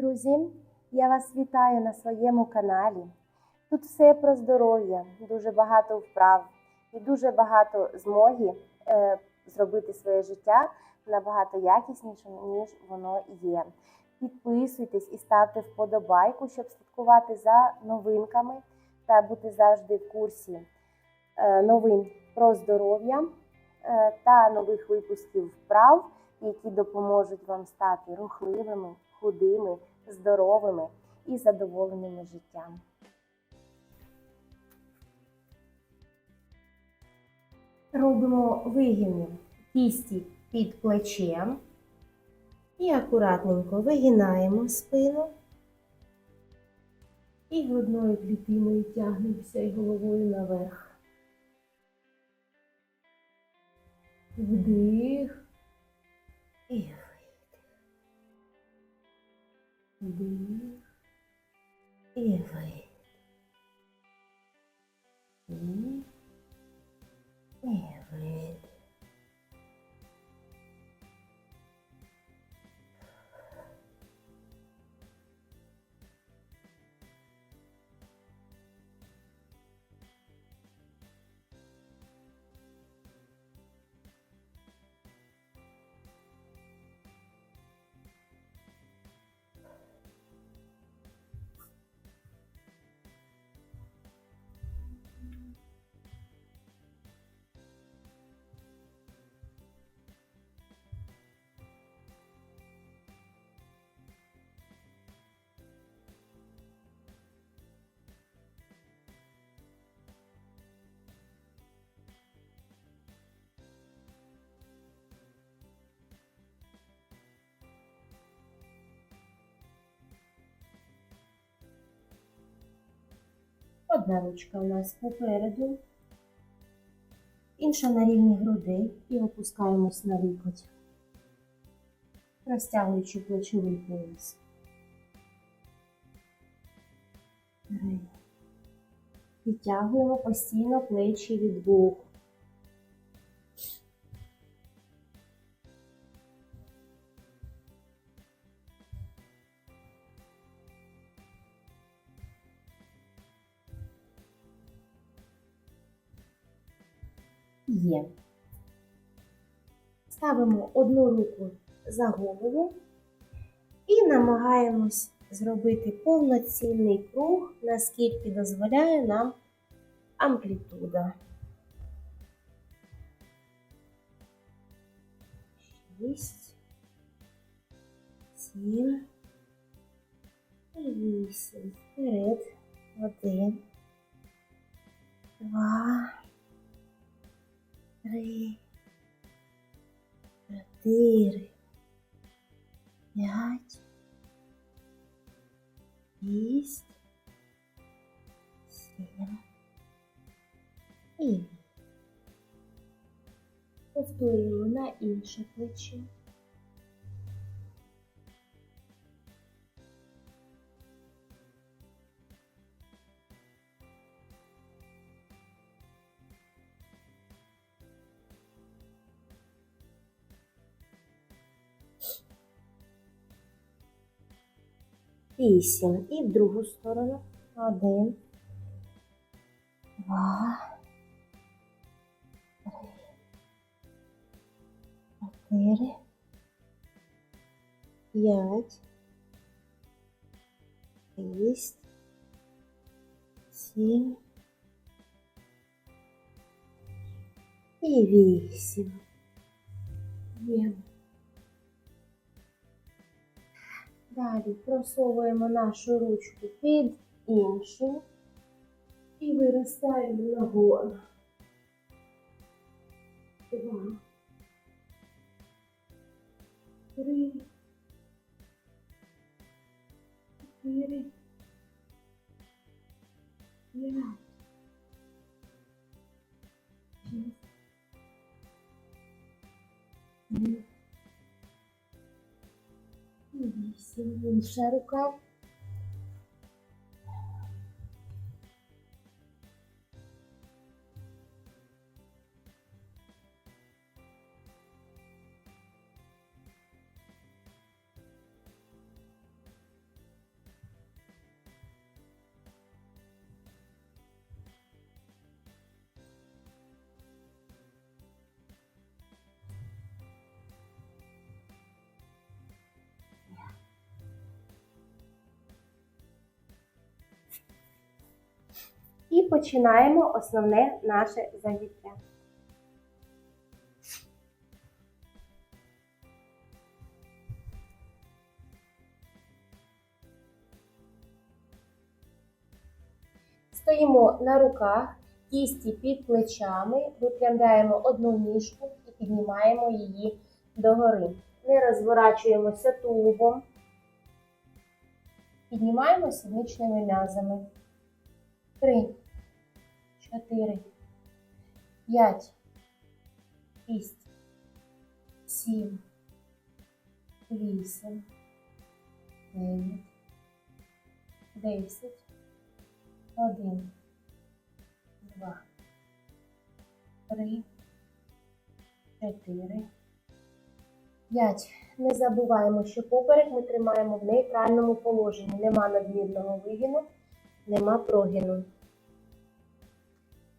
Друзі, я вас вітаю на своєму каналі. Тут все про здоров'я, дуже багато вправ і дуже багато змоги е, зробити своє життя набагато якіснішим, ніж воно є. Підписуйтесь і ставте вподобайку, щоб слідкувати за новинками та бути завжди в курсі е, новин про здоров'я е, та нових випусків вправ, які допоможуть вам стати рухливими, худими, здоровими і задоволеними життям. Робимо вигини кісті під плечем і акуратненько вигинаємо спину. І грудною клітиною тягнемося і головою наверх. Вдих і Вдих і. Вдих і видих. Одна ручка у нас попереду, інша на рівні грудей і опускаємось на лікоть, розтягуючи плечовий пояс. Підтягуємо постійно плечі від боку. Ставимо одну руку за голову і намагаємось зробити повноцінний круг, наскільки дозволяє нам амплітуда. Шість, сім вісім. Вперед. Один, два три, чотири, п'ять, шість, сім і. Повторюємо на інше плече. 8. І в другу сторону. 1, 2, 3, 4, 5, 6, 7 і 8. Далі просовуємо нашу ручку під іншу і виростаємо нагору. Два. Три. Чотири. П'ять. Шість. Сім. Вісім. Починаємо основне наше заняття. Стоїмо на руках, кісті під плечами, випрямляємо одну ніжку і піднімаємо її догори. Не розворачуємося тулубом. Піднімаємо сідничними м'язами. Три, чотири, п'ять, шість, сім, вісім, дев'ять, десять. Один, два, три, чотири, п'ять. Не забуваємо, що поперек ми тримаємо в нейтральному положенні. Нема надмірного вигину, нема прогину.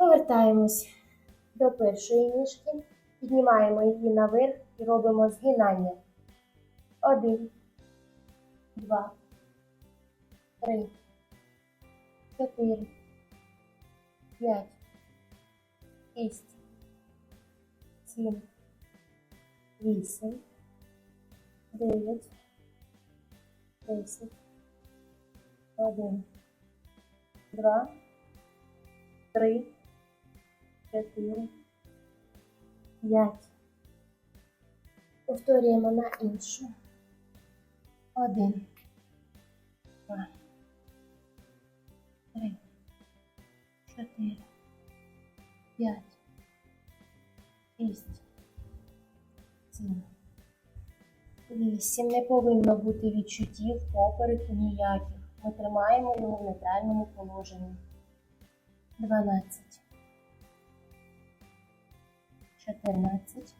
Повертаємось до першої ніжки, піднімаємо її наверх і робимо згинання. Один, два, три чотири, п'ять, шість, сім, вісім, дев'ять, десять, один, два, три, чотири, п'ять. Повторюємо на іншу. Один, два три, чотири, п'ять, шість, сім, вісім. Не повинно бути відчуттів попереку ніяких. Ми тримаємо його в нейтральному положенні. Дванадцять. Чотирнадцять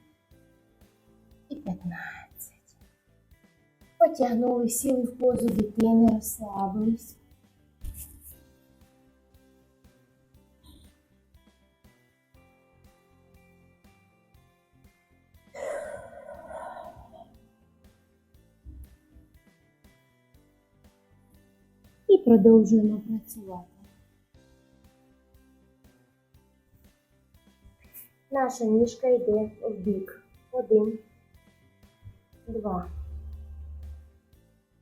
і п'ятнадцять. Потягнули, сіли в позу дитини, розслабились. і продовжуємо працювати. Наша ніжка йде в бік. Один, два,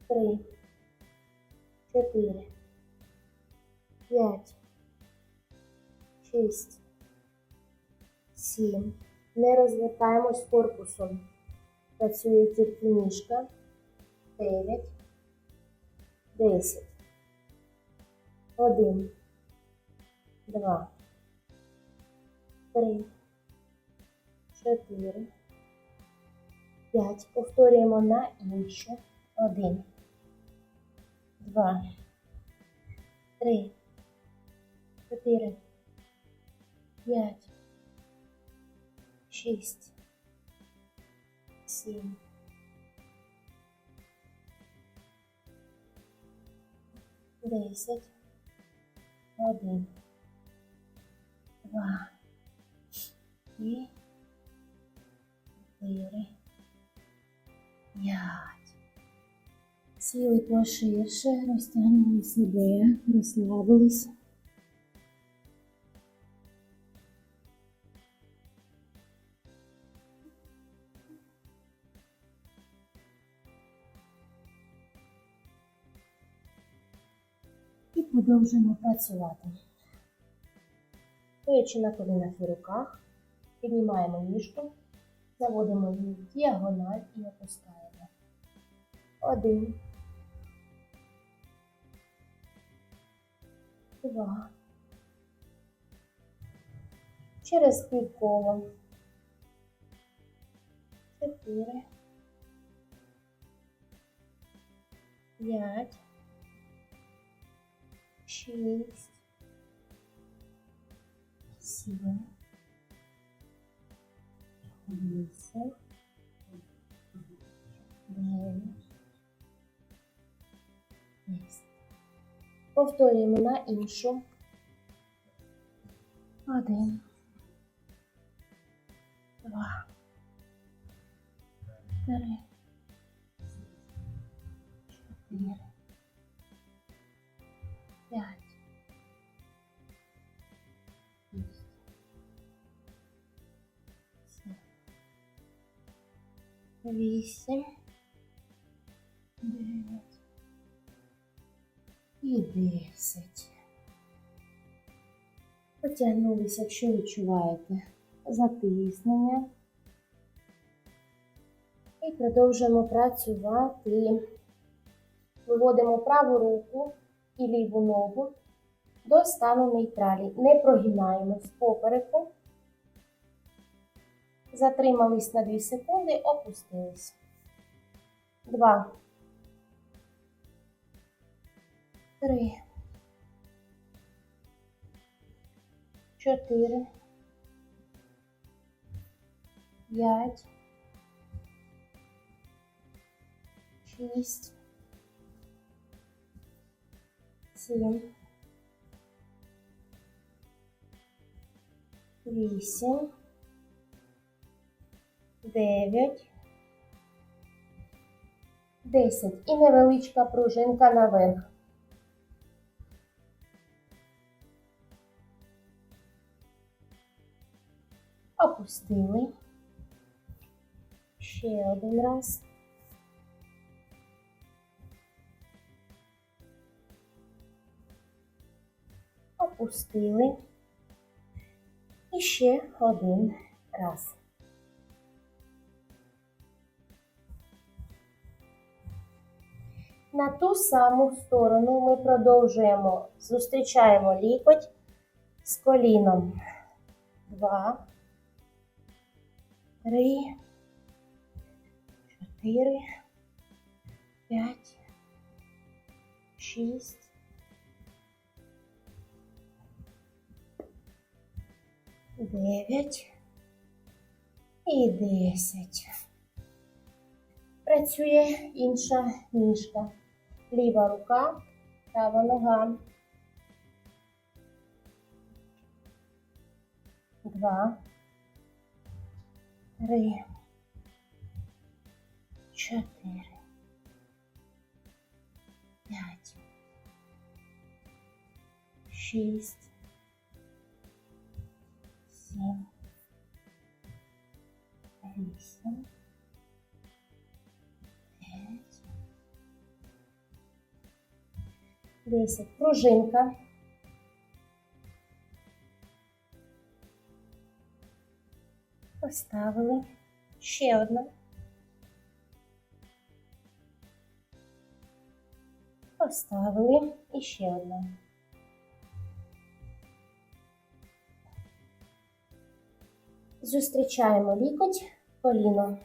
три, чотири, п'ять, шість, сім. Не розвертаємось корпусом. Працює тільки ніжка. Дев'ять, десять. Один, два, три, чотири, п'ять. Повторюємо на іншу. Один, два, три, чотири, п'ять, шість, сім. Десять. Один, два. І чотири, п'ять. Сіли поширше, розтягнули себе, розслабились. І продовжуємо працювати. Стоячи на колінах і руках, піднімаємо ніжку, заводимо її в діагональ і опускаємо. Один. Два. Через півколо. Чотири. П'ять. шість, сім, вісім, дев'ять, десять. Повторюємо на іншу. Один, два, три, чотири, вісім, дев'ять і десять. Потягнулися, якщо відчуваєте затиснення. І продовжуємо працювати. Виводимо праву руку і ліву ногу до стану нейтралі. Не прогинаємось попереку. Затримались на 2 секунди, опустились. Два. Три. Чотири. П'ять. Шість. Сім. Вісім. Дев'ять. Десять. І невеличка пружинка наверх. Опустили. Ще один раз. Опустили. І ще один раз. На ту саму сторону. Ми продовжуємо, зустрічаємо лікоть з коліном. Два, три, чотири, п'ять, шість, дев'ять. І десять. Працює інша ніжка. Ліва рука, права нога. Два, три, чотири, п'ять, шість, сім, вісім, 10. Пружинка. Поставили. Ще одна. Поставили і ще одна. Зустрічаємо лікоть коліно.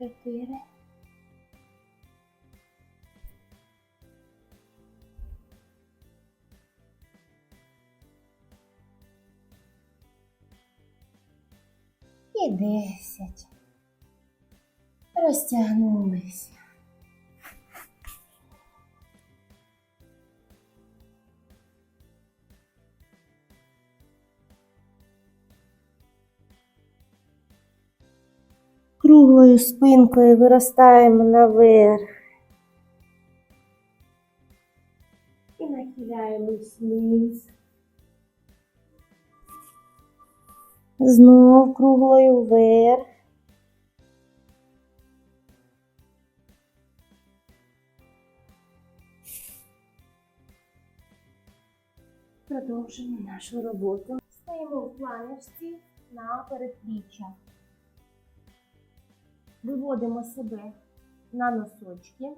Чотири. І десять. Розтягнулися. Спинкою виростаємо наверх. І нахиляємось вниз. Знов круглою вверх. Продовжуємо нашу роботу. Стоїмо в планочці на передпліччя. Виводимо себе на носочки.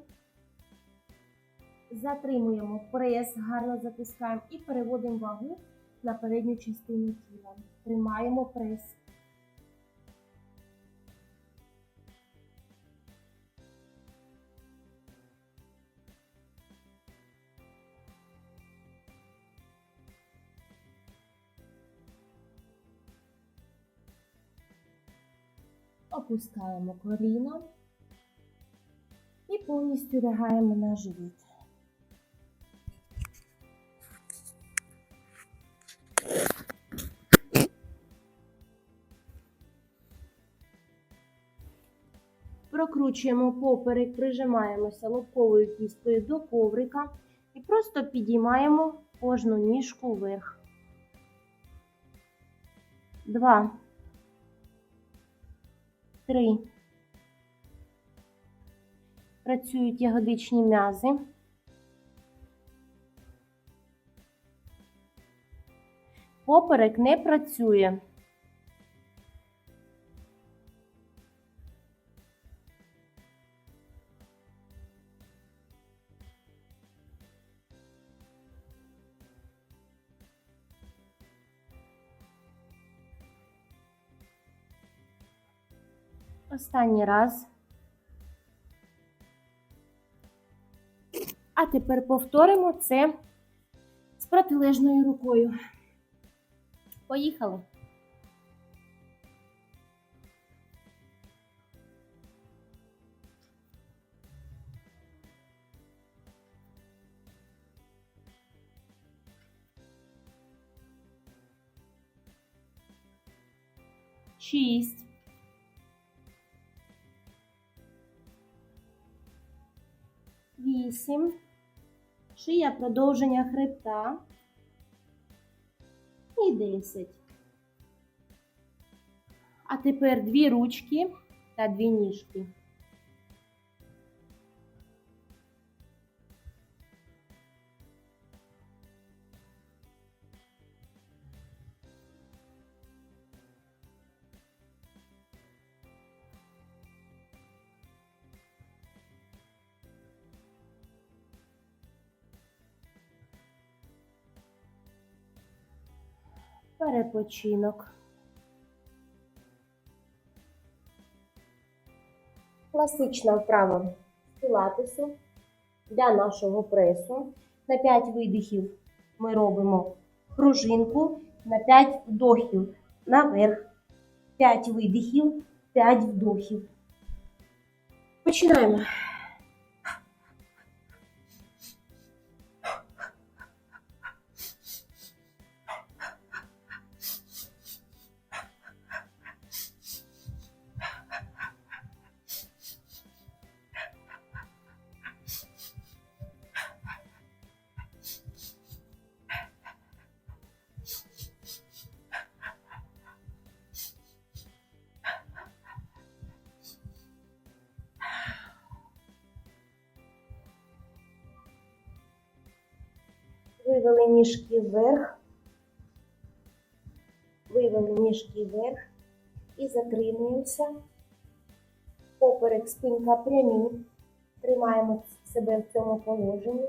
Затримуємо прес, гарно затискаємо і переводимо вагу на передню частину тіла. Тримаємо прес. Опускаємо коліно і повністю лягаємо на живіт. Прокручуємо поперек, прижимаємося лобковою кісткою до коврика і просто підіймаємо кожну ніжку вверх. Два. Три. Працюють ягодичні м'язи. Поперек не працює. Останній раз. А тепер повторимо це з протилежною рукою. Поїхали. Шість. Вісім. Шия продовження хребта. І десять. А тепер дві ручки та дві ніжки. Перепочинок. Класична вправа пілатесу для нашого пресу. На 5 видихів ми робимо пружинку, на 5 вдохів наверх. 5 видихів, 5 вдохів. Починаємо. Вивели ніжки вверх, вивели ніжки вверх і затримуємося. Поперек спинка прямі. Тримаємо себе в цьому положенні.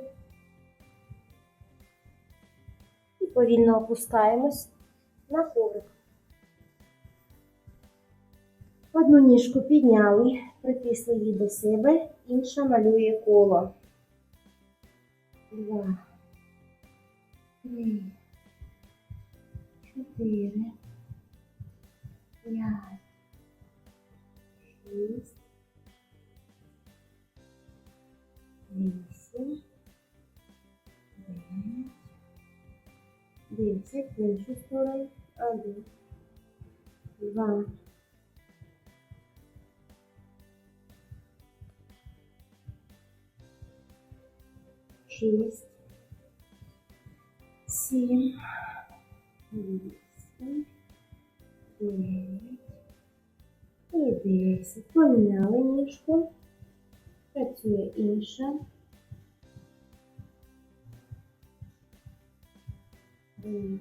І повільно опускаємось на коврик. Одну ніжку підняли, притисли її до себе, інша малює коло. Два три, чотири, п'ять, шість, вісім, дев'ять, десять, в іншу сторону, один, два, шість, сім, вісім, дев'ять і десять. Поміняли ніжку. Працює інша. Три.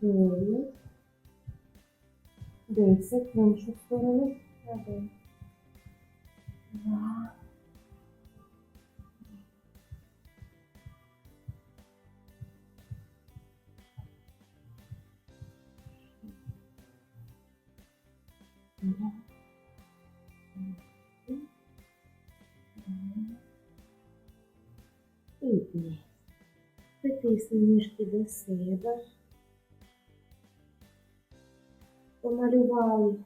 Дев'ять. Десять в іншу сторону. Один. Два. Два. Один. Два. сюди. Притисни ніжки до себе. Помалювали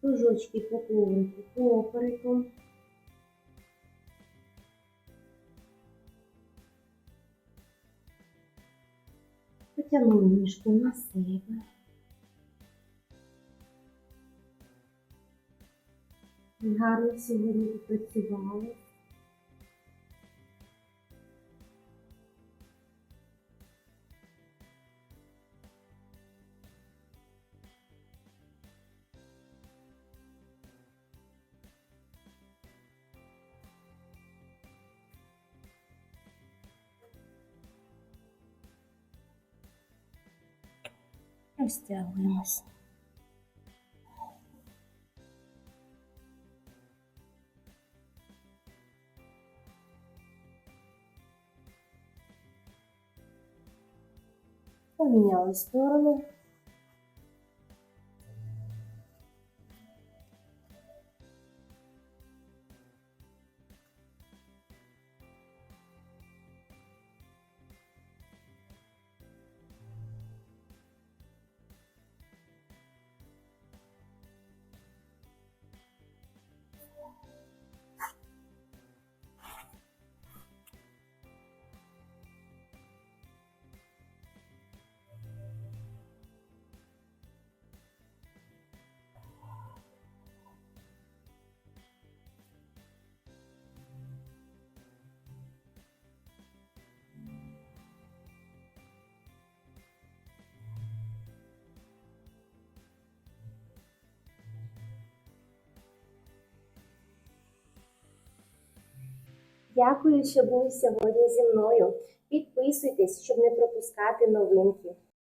кружочки по коврику попереком. Потягнули ніжку на себе. Гарно сьогодні попрацювали. Розтягуємось. Поміняли сторону. Дякую, що були сьогодні зі мною. Підписуйтесь, щоб не пропускати новинки.